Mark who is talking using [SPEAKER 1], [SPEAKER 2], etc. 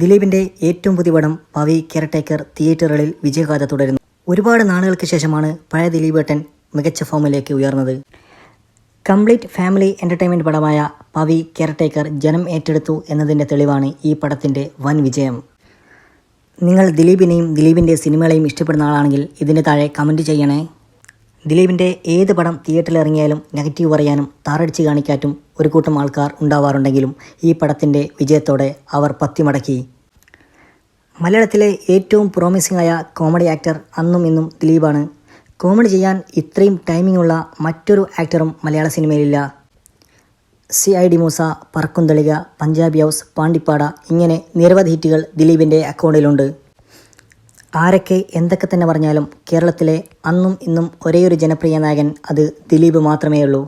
[SPEAKER 1] ദിലീപിന്റെ ഏറ്റവും പുതിയ പടം പവി കെയർടേക്കർ തിയേറ്ററുകളിൽ വിജയഗാഥ തുടരുന്നു. ഒരുപാട് നാളുകൾക്ക് ശേഷമാണ് പഴയ ദിലീപ് ഏട്ടൻ മികച്ച ഫോമിലേക്ക് ഉയർന്നത്. കംപ്ലീറ്റ് ഫാമിലി എന്റർടൈൻമെന്റ് പടമായ പവി കെയർടേക്കർ ജനം ഏറ്റെടുത്തു എന്നതിന്റെ തെളിവാണ് ഈ പടത്തിന്റെ വൻ വിജയം. നിങ്ങൾ ദിലീപിനെയും ദിലീപിന്റെ സിനിമകളെയും ഇഷ്ടപ്പെടുന്ന ആളാണെങ്കിൽ ഇതിന് താഴെ കമന്റ് ചെയ്യണേ. ദിലീപിന്റെ ഏത് പടം തിയേറ്ററിൽ ഇറങ്ങിയാലും നെഗറ്റീവ് പറയാനും താറടിച്ച് കാണിക്കാറ്റും ഒരു കൂട്ടം ആൾക്കാർ ഉണ്ടാവാറുണ്ടെങ്കിലും ഈ പടത്തിന്റെ വിജയത്തോടെ അവർ പത്തിമടക്കി. മലയാളത്തിലെ ഏറ്റവും പ്രോമിസിംഗ് ആയ കോമഡി ആക്ടർ അന്നും ഇന്നും ദിലീപാണ്. കോമഡി ചെയ്യാൻ ഇത്രയും ടൈമിംഗ് ഉള്ള മറ്റൊരു ആക്ടറും മലയാള സിനിമയിലില്ല C I D Moosa Parakkumthalika Punjabi house Pandippada ഇങ്ങനെ നിരവധി ഹിറ്റുകൾ ദിലീപിന്റെ അക്കൗണ്ടിലുണ്ട് ആരൊക്കെ എന്തൊക്കെ തന്നെ പറഞ്ഞാലും കേരളത്തിലെ അന്നും ഇന്നും ഒരേയൊരു ജനപ്രിയ നായകൻ അത് ദിലീപ് മാത്രമേ ഉള്ളൂ